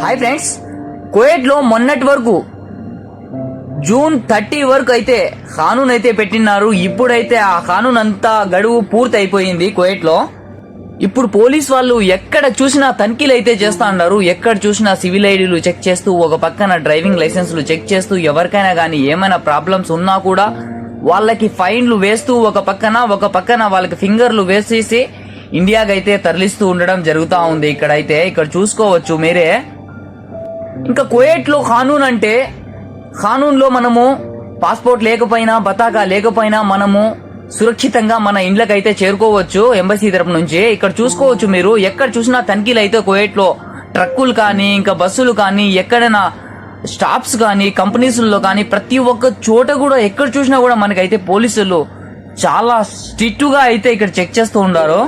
Hi friends కువైట్లో మొన్నటి వరకు జూన్ థర్టీ వరకు అయితే ఖానూన్ అయితే పెట్టినారు. ఇప్పుడైతే ఆ ఖానూన్ అంతా గడువు పూర్తి అయిపోయింది కువైట్లో ఇప్పుడు పోలీస్ వాళ్ళు ఎక్కడ చూసినా తనిఖీలు అయితే చేస్తా ఉన్నారు. ఎక్కడ చూసినా సివిల్ ఐడీలు చెక్ చేస్తూ ఒక పక్కన డ్రైవింగ్ లైసెన్స్లు చెక్ చేస్తూ ఎవరికైనా కానీ ఏమైనా ప్రాబ్లమ్స్ ఉన్నా కూడా వాళ్ళకి ఫైన్లు వేస్తూ ఒక పక్కన ఒక పక్కన వాళ్ళకి ఫింగర్లు వేసేసి ఇండియాకి అయితే తరలిస్తూ ఉండడం జరుగుతూ ఉంది. ఇక్కడైతే ఇక్కడ చూసుకోవచ్చు మీరే. ఇంకా కువైట్లో ఖానూన్ అంటే ఖానూన్లో మనము పాస్పోర్ట్ లేకపోయినా బతాకా లేకపోయినా మనము సురక్షితంగా మన ఇండ్లకైతే చేరుకోవచ్చు ఎంబసీ తరపు నుంచి. ఇక్కడ చూసుకోవచ్చు మీరు ఎక్కడ చూసినా తనిఖీలు అయితే కువైట్లో ట్రక్కులు కానీ ఇంకా బస్సులు కానీ ఎక్కడైనా స్టాప్స్ కానీ కంపెనీస్లో కానీ ప్రతి ఒక్క చోట కూడా ఎక్కడ చూసినా కూడా మనకైతే పోలీసులు చాలా స్ట్రిక్ట్గా అయితే ఇక్కడ చెక్ చేస్తూ ఉండారు.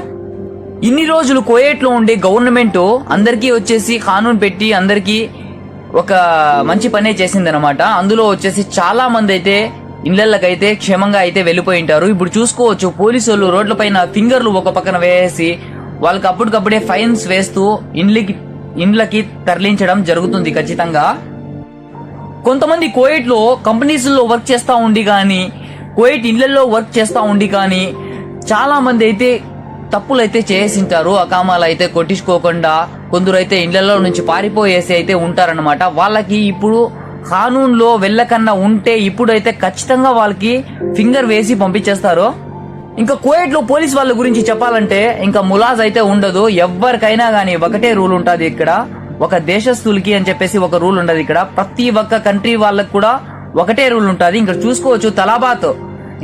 ఇన్ని రోజులు కోయేట్లో ఉండి ఉండే గవర్నమెంట్ అందరికీ వచ్చేసి కానూన్ పెట్టి అందరికీ ఒక మంచి పనే చేసింది అనమాట అందులో వచ్చేసి చాలా మంది అయితే ఇళ్ళకైతే క్షేమంగా అయితే వెళ్ళిపోయి ఉంటారు. ఇప్పుడు చూసుకోవచ్చు పోలీసు వాళ్ళు రోడ్ల పైన ఫింగర్లు ఒక పక్కన వేసి వాళ్ళకి అప్పటికప్పుడే ఫైన్స్ వేస్తూ ఇండ్లకి ఇండ్లకి తరలించడం జరుగుతుంది ఖచ్చితంగా. కొంతమంది కువైట్లో కంపెనీస్లో వర్క్ చేస్తా ఉండి కానీ కువైట్ ఇళ్ళలో వర్క్ చేస్తా ఉండి కానీ చాలా మంది అయితే తప్పులైతే చేసింటారు అకామాలు అయితే కొట్టించుకోకుండా కొందరు అయితే ఇళ్ళలో నుంచి పారిపోయేసి అయితే ఉంటారనమాట వాళ్ళకి ఇప్పుడు కానూన్లో వెళ్ళకన్నా ఉంటే ఇప్పుడైతే ఖచ్చితంగా వాళ్ళకి ఫింగర్ వేసి పంపించేస్తారు. ఇంకా కువైట్లో పోలీస్ వాళ్ళ గురించి చెప్పాలంటే ఇంకా ములాజ్ అయితే ఉండదు. ఎవరికైనా కానీ ఒకటే రూల్ ఉంటుంది ఇక్కడ. ఒక దేశస్తులకి అని చెప్పేసి ఒక రూల్ ఉండదు ఇక్కడ. ప్రతి ఒక్క కంట్రీ వాళ్ళకి కూడా ఒకటే రూల్ ఉంటుంది. ఇంకా చూసుకోవచ్చు తలాబాత్.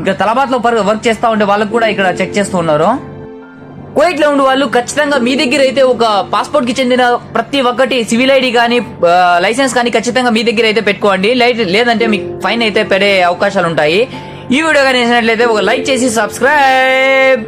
ఇంకా తలాబాత్లో వర్క్ చేస్తా ఉంటే వాళ్ళకి కూడా ఇక్కడ చెక్ చేస్తూ ఉన్నారు. కువైట్లో ఉండే వాళ్ళు ఖచ్చితంగా మీ దగ్గర అయితే ఒక పాస్పోర్ట్కి చెందిన ప్రతి ఒక్కటి సివిల్ ఐడి కానీ లైసెన్స్ కానీ ఖచ్చితంగా మీ దగ్గర అయితే పెట్టుకోండి. లైట్ లేదంటే మీకు ఫైన్ అయితే పడే అవకాశాలు ఉంటాయి. ఈ వీడియో కానీ నచ్చినట్లయితే ఒక లైక్ చేసి సబ్స్క్రైబ్